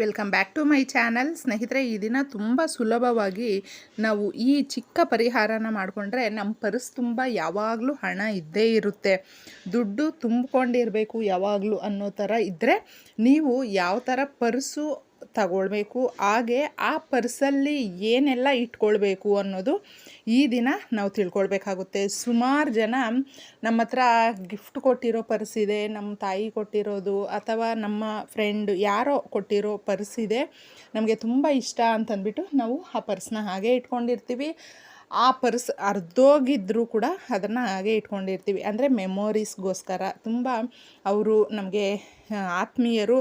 Welcome back to my channel. ಸ್ನೇಹಿತರೆ, ಈ ದಿನ ತುಂಬ ಸುಲಭವಾಗಿ ನಾವು ಈ ಚಿಕ್ಕ ಪರಿಹಾರನ ಮಾಡಿಕೊಂಡ್ರೆ ನಮ್ಮ ಪರ್ಸ್ ತುಂಬ ಯಾವಾಗಲೂ ಹಣ ಇದ್ದೇ ಇರುತ್ತೆ. ದುಡ್ಡು ತುಂಬಿಕೊಂಡಿರಬೇಕು ಯಾವಾಗಲೂ ಅನ್ನೋ ಥರ ಇದ್ದರೆ ನೀವು ಯಾವ ಥರ ಪರ್ಸು ತಗೊಳ್ಬೇಕು. ಹಾಗೆ ಆ ಪರ್ಸಲ್ಲಿ ಏನೆಲ್ಲ ಇಟ್ಕೊಳ್ಬೇಕು ಅನ್ನೋದು ಈ ದಿನ ನಾವು ತಿಳ್ಕೊಳ್ಬೇಕಾಗುತ್ತೆ. ಸುಮಾರು ಜನ ನಮ್ಮ ಹತ್ರ ಗಿಫ್ಟ್ ಕೊಟ್ಟಿರೋ ಪರ್ಸ್ ಇದೆ ನಮ್ಮ ತಾಯಿ ಕೊಟ್ಟಿರೋದು ಅಥವಾ ನಮ್ಮ ಫ್ರೆಂಡ್ ಯಾರೋ ಕೊಟ್ಟಿರೋ ಪರ್ಸ್ ಇದೆ, ನಮಗೆ ತುಂಬ ಇಷ್ಟ ಅಂತಂದ್ಬಿಟ್ಟು ನಾವು ಆ ಪರ್ಸ್ನ ಹಾಗೆ ಇಟ್ಕೊಂಡಿರ್ತೀವಿ. ಆ ಪರ್ಸ್ ಅರ್ಧೋಗಿದ್ರೂ ಕೂಡ ಅದನ್ನು ಹಾಗೆ ಇಟ್ಕೊಂಡಿರ್ತೀವಿ. ಅಂದರೆ ಮೆಮೊರೀಸ್ಗೋಸ್ಕರ ತುಂಬ ಅವರು ನಮಗೆ ಆತ್ಮೀಯರು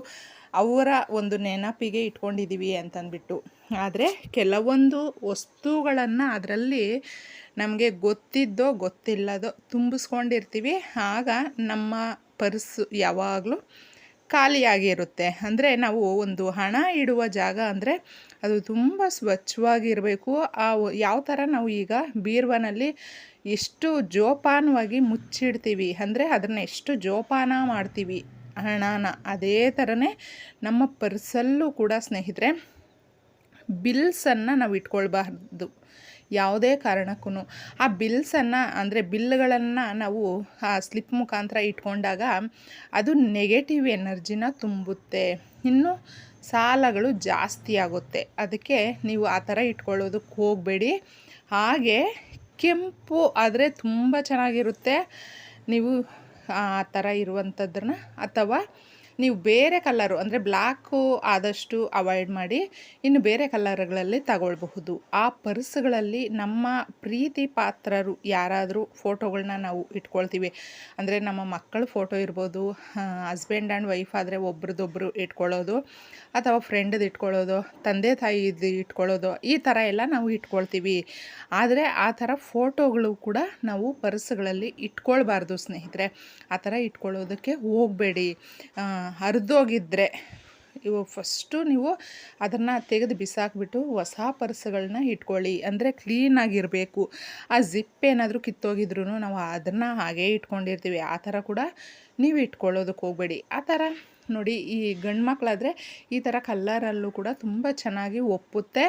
ಅವರ ಒಂದು ನೆನಪಿಗೆ ಇಟ್ಕೊಂಡಿದ್ದೀವಿ ಅಂತಂದ್ಬಿಟ್ಟು. ಆದರೆ ಕೆಲವೊಂದು ವಸ್ತುಗಳನ್ನು ಅದರಲ್ಲಿ ನಮಗೆ ಗೊತ್ತಿದ್ದೋ ಗೊತ್ತಿಲ್ಲದೋ ತುಂಬಿಸ್ಕೊಂಡಿರ್ತೀವಿ. ಆಗ ನಮ್ಮ ಪರ್ಸು ಯಾವಾಗಲೂ ಖಾಲಿಯಾಗಿರುತ್ತೆ. ಅಂದರೆ ನಾವು ಒಂದು ಹಣ ಇಡುವ ಜಾಗ ಅಂದರೆ ಅದು ತುಂಬ ಸ್ವಚ್ಛವಾಗಿರಬೇಕು. ಆ ಯಾವ ಥರ ನಾವು ಈಗ ಬೀರ್ವನಲ್ಲಿ ಎಷ್ಟು ಜೋಪಾನವಾಗಿ ಮುಚ್ಚಿಡ್ತೀವಿ ಅಂದರೆ ಅದನ್ನು ಎಷ್ಟು ಜೋಪಾನ ಮಾಡ್ತೀವಿ. ಹಣನ ಅದೇ ಥರನೇ ನಮ್ಮ ಪರ್ಸಲ್ಲೂ ಕೂಡ ಸ್ನೇಹಿತರೆ, ಬಿಲ್ಸನ್ನು ನಾವು ಇಟ್ಕೊಳ್ಬಾರ್ದು. ಯಾವುದೇ ಕಾರಣಕ್ಕೂ ಆ ಬಿಲ್ಸನ್ನು ಅಂದರೆ ಬಿಲ್ಗಳನ್ನು ನಾವು ಆ ಸ್ಲಿಪ್ ಮುಖಾಂತರ ಇಟ್ಕೊಂಡಾಗ ಅದು ನೆಗೆಟಿವ್ ಎನರ್ಜಿನ ತುಂಬುತ್ತೆ. ಇನ್ನು ಸಾಲಗಳು ಜಾಸ್ತಿ ಆಗುತ್ತೆ. ಅದಕ್ಕೆ ನೀವು ಆ ಥರ ಇಟ್ಕೊಳ್ಳೋದಕ್ಕೆ ಹೋಗಬೇಡಿ. ಹಾಗೆ ಕೆಂಪು ಆದರೆ ತುಂಬ ಚೆನ್ನಾಗಿರುತ್ತೆ. ನೀವು ಆ ಥರ ಇರುವಂಥದ್ದನ್ನ ಅಥವಾ ನೀವು ಬೇರೆ ಕಲ್ಲರು ಅಂದರೆ ಬ್ಲ್ಯಾಕು ಆದಷ್ಟು ಅವಾಯ್ಡ್ ಮಾಡಿ ಇನ್ನು ಬೇರೆ ಕಲರ್ಗಳಲ್ಲಿ ತಗೊಳ್ಬಹುದು. ಆ ಪರ್ಸ್ಗಳಲ್ಲಿ ನಮ್ಮ ಪ್ರೀತಿ ಪಾತ್ರರು ಯಾರಾದರೂ ಫೋಟೋಗಳನ್ನ ನಾವು ಇಟ್ಕೊಳ್ತೀವಿ. ಅಂದರೆ ನಮ್ಮ ಮಕ್ಕಳ ಫೋಟೋ ಇರ್ಬೋದು ಹಸ್ಬೆಂಡ್ ಆ್ಯಂಡ್ ವೈಫ್ ಆದರೆ ಒಬ್ರದ್ದೊಬ್ಬರು ಇಟ್ಕೊಳ್ಳೋದು ಅಥವಾ ಫ್ರೆಂಡ್ದು ಇಟ್ಕೊಳ್ಳೋದು, ತಂದೆ ತಾಯಿದು ಇಟ್ಕೊಳ್ಳೋದು, ಈ ಥರ ಎಲ್ಲ ನಾವು ಇಟ್ಕೊಳ್ತೀವಿ. ಆದರೆ ಆ ಥರ ಫೋಟೋಗಳು ಕೂಡ ನಾವು ಪರ್ಸ್ಗಳಲ್ಲಿ ಇಟ್ಕೊಳ್ಬಾರ್ದು ಸ್ನೇಹಿತರೆ. ಆ ಥರ ಇಟ್ಕೊಳ್ಳೋದಕ್ಕೆ ಹೋಗಬೇಡಿ. ಹರಿದೋಗಿದ್ರೆ ಇವು ಫಸ್ಟು ನೀವು ಅದನ್ನು ತೆಗೆದು ಬಿಸಾಕ್ಬಿಟ್ಟು ಹೊಸ ಪರ್ಸ್ಗಳನ್ನ ಇಟ್ಕೊಳ್ಳಿ. ಅಂದರೆ ಕ್ಲೀನಾಗಿರಬೇಕು ಆ ಜಿಪ್ ಏನಾದರೂ ಕಿತ್ತೋಗಿದ್ರು ನಾವು ಅದನ್ನು ಹಾಗೇ ಇಟ್ಕೊಂಡಿರ್ತೀವಿ. ಆ ಥರ ಕೂಡ ನೀವು ಇಟ್ಕೊಳ್ಳೋದಕ್ಕೆ ಹೋಗಬೇಡಿ. ಆ ಥರ ನೋಡಿ, ಈ ಗಂಡು ಮಕ್ಕಳಾದರೆ ಈ ಥರ ಕಲ್ಲರಲ್ಲೂ ಕೂಡ ತುಂಬ ಚೆನ್ನಾಗಿ ಒಪ್ಪುತ್ತೆ.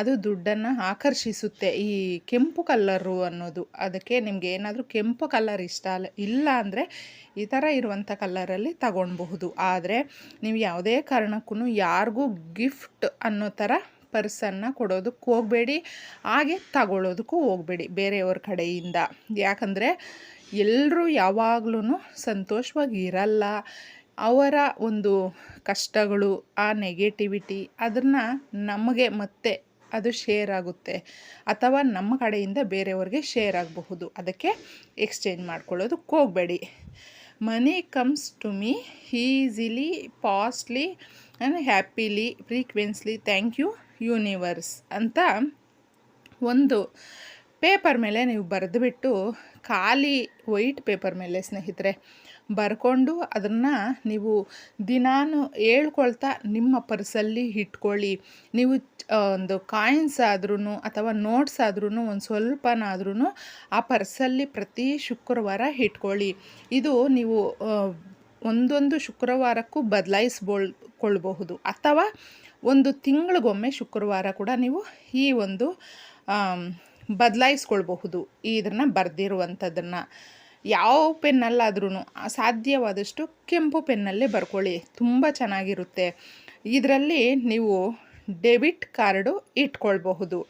ಅದು ದುಡ್ಡನ್ನು ಆಕರ್ಷಿಸುತ್ತೆ. ಈ ಕೆಂಪು ಕಲ್ಲರು ಅನ್ನೋದು, ಅದಕ್ಕೆ ನಿಮಗೆ ಏನಾದರೂ ಕೆಂಪು ಕಲ್ಲರ್ ಇಷ್ಟ ಅಲ್ಲ ಇಲ್ಲ ಅಂದರೆ ಈ ಥರ ಇರುವಂಥ ಕಲ್ಲರಲ್ಲಿ ತಗೊಳ್ಬಹುದು ಆದರೆ ನೀವು ಯಾವುದೇ ಕಾರಣಕ್ಕೂ ಯಾರಿಗೂ ಗಿಫ್ಟ್ ಅನ್ನೋ ಥರ ಪರ್ಸನ್ನು ಕೊಡೋದಕ್ಕೆ ಹೋಗಬೇಡಿ. ಹಾಗೆ ತಗೊಳ್ಳೋದಕ್ಕೂ ಹೋಗಬೇಡಿ, ಬೇರೆಯವ್ರ ಕಡೆಯಿಂದ. ಯಾಕಂದರೆ ಎಲ್ಲರೂ ಯಾವಾಗ್ಲೂ ಸಂತೋಷವಾಗಿ ಇರಲ್ಲ ಅವರ ಒಂದು ಕಷ್ಟಗಳು, ಆ ನೆಗೆಟಿವಿಟಿ ಅದನ್ನು ನಮಗೆ ಮತ್ತೆ ಅದು ಶೇರ್ ಆಗುತ್ತೆ. ಅಥವಾ ನಮ್ಮ ಕಡೆಯಿಂದ ಬೇರೆಯವ್ರಿಗೆ ಶೇರ್ ಆಗಬಹುದು. ಅದಕ್ಕೆ ಎಕ್ಸ್ಚೇಂಜ್ ಮಾಡ್ಕೊಳ್ಳೋದಕ್ಕೆ ಹೋಗಬೇಡಿ. Money comes to me easily fastly and happily frequently thank you universe ಅಂತ ಒಂದು ಪೇಪರ್ ಮೇಲೆ ನೀವು ಬರೆದುಬಿಟ್ಟು ಖಾಲಿ ವೈಟ್ ಪೇಪರ್ ಮೇಲೆ ಸ್ನೇಹಿತರೆ, ಬರ್ಕೊಂಡು ಅದನ್ನು ನೀವು ದಿನಾನು ಹೇಳ್ಕೊಳ್ತಾ ನಿಮ್ಮ ಪರ್ಸಲ್ಲಿ ಇಟ್ಕೊಳ್ಳಿ. ನೀವು ಒಂದು ಕಾಯಿನ್ಸ್ ಆದ್ರೂ ಅಥವಾ ನೋಟ್ಸ್ ಆದ್ರೂ ಒಂದು ಸ್ವಲ್ಪನಾದ್ರೂ ಆ ಪರ್ಸಲ್ಲಿ ಪ್ರತಿ ಶುಕ್ರವಾರ ಇಟ್ಕೊಳ್ಳಿ. ಇದು ನೀವು ಒಂದೊಂದು ಶುಕ್ರವಾರಕ್ಕೂ ಬದಲಾಯಿಸ್ಬೋಳ್ಕೊಳ್ಬಹುದು ಅಥವಾ ಒಂದು ತಿಂಗಳಿಗೊಮ್ಮೆ ಶುಕ್ರವಾರ ಕೂಡ ನೀವು ಈ ಒಂದು ಬದಲಾಯಿಸ್ಕೊಳ್ಬಹುದು. ಇದನ್ನು ಬರೆದಿರುವಂಥದ್ದನ್ನು. ಯಾವ ಪೆನ್ನಲ್ಲಾದ್ರೂ ಸಾಧ್ಯವಾದಷ್ಟು ಕೆಂಪು ಪೆನ್ನಲ್ಲೇ ಬರ್ಕೊಳ್ಳಿ. ತುಂಬ ಚೆನ್ನಾಗಿರುತ್ತೆ. ಇದರಲ್ಲಿ ನೀವು ಡೆಬಿಟ್ ಕಾರ್ಡು ಇಟ್ಕೊಳ್ಬಹುದು.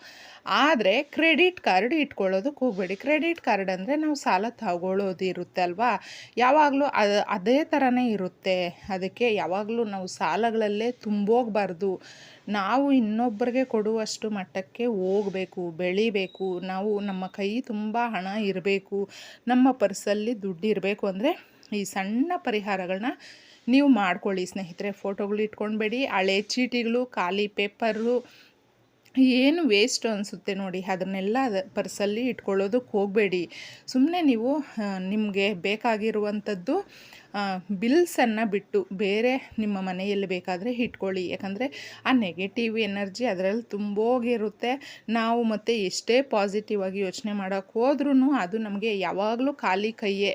ಆದರೆ ಕ್ರೆಡಿಟ್ ಕಾರ್ಡ್ ಇಟ್ಕೊಳ್ಳೋದಕ್ಕೆ ಹೋಗಬೇಡಿ. ಕ್ರೆಡಿಟ್ ಕಾರ್ಡ್ ಅಂದರೆ ನಾವು ಸಾಲ ತಗೊಳ್ಳೋದು ಇರುತ್ತೆ ಅಲ್ವಾ? ಯಾವಾಗಲೂ ಅದು, ಅದೇ ಥರನೇ ಇರುತ್ತೆ. ಅದಕ್ಕೆ ಯಾವಾಗಲೂ ನಾವು ಸಾಲಗಳಲ್ಲೇ ತುಂಬೋಗಬಾರ್ದು. ನಾವು ಇನ್ನೊಬ್ಬರಿಗೆ ಕೊಡುವಷ್ಟು ಮಟ್ಟಕ್ಕೆ ಹೋಗಬೇಕು, ಬೆಳಿಬೇಕು. ನಾವು ನಮ್ಮ ಕೈ ತುಂಬ ಹಣ ಇರಬೇಕು. ನಮ್ಮ ಪರ್ಸಲ್ಲಿ ದುಡ್ಡು ಇರಬೇಕು ಅಂದರೆ ಈ ಸಣ್ಣ ಪರಿಹಾರಗಳನ್ನ ನೀವು ಮಾಡ್ಕೊಳ್ಳಿ ಸ್ನೇಹಿತರೆ, ಫೋಟೋಗಳು ಇಟ್ಕೊಳ್ಬೇಡಿ. ಹಳೆ ಚೀಟಿಗಳು, ಖಾಲಿ ಪೇಪರು, ಏನು ವೇಸ್ಟ್ ಅನಿಸುತ್ತೆ ನೋಡಿ, ಅದನ್ನೆಲ್ಲ ಪರ್ಸಲ್ಲಿ ಇಟ್ಕೊಳ್ಳೋದಕ್ಕೆ ಹೋಗಬೇಡಿ. ಸುಮ್ಮನೆ ನೀವು ನಿಮಗೆ ಬೇಕಾಗಿರುವಂಥದ್ದು ಬಿಲ್ಸನ್ನು ಬಿಟ್ಟು ಬೇರೆ ನಿಮ್ಮ ಮನೆಯಲ್ಲಿ ಬೇಕಾದರೆ ಇಟ್ಕೊಳ್ಳಿ. ಯಾಕಂದರೆ ಆ ನೆಗೆಟಿವ್ ಎನರ್ಜಿ ಅದರಲ್ಲಿ ತುಂಬೋಗಿರುತ್ತೆ. ನಾವು ಮತ್ತೆ ಎಷ್ಟೇ ಪಾಸಿಟಿವ್ ಆಗಿ ಯೋಚನೆ ಮಾಡೋಕ್ಕೆ ಹೋದ್ರೂ ಅದು ನಮಗೆ ಯಾವಾಗಲೂ ಖಾಲಿ ಕೈಯೇ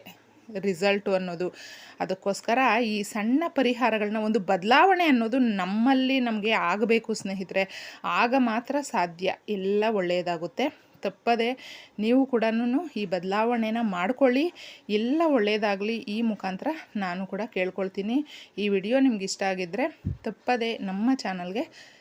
ರಿಸಲ್ಟು ಅನ್ನೋದು. ಅದಕ್ಕೋಸ್ಕರ ಈ ಸಣ್ಣ ಪರಿಹಾರಗಳನ್ನ ಒಂದು ಬದಲಾವಣೆ ಅನ್ನೋದು ನಮ್ಮಲ್ಲಿ ನಮಗೆ ಆಗಬೇಕು ಸ್ನೇಹಿತರೆ. ಆಗ ಮಾತ್ರ ಸಾಧ್ಯ. ಎಲ್ಲ ಒಳ್ಳೆಯದಾಗುತ್ತೆ. ತಪ್ಪದೆ ನೀವು ಕೂಡ ಈ ಬದಲಾವಣೆನ ಮಾಡ್ಕೊಳ್ಳಿ. ಎಲ್ಲ ಒಳ್ಳೆಯದಾಗಲಿ ಈ ಮುಖಾಂತರ ನಾನು ಕೂಡ ಕೇಳ್ಕೊಳ್ತೀನಿ. ಈ ವಿಡಿಯೋ ನಿಮ್ಗೆ ಇಷ್ಟ ಆಗಿದ್ದರೆ ತಪ್ಪದೆ ನಮ್ಮ ಚಾನಲ್ಗೆ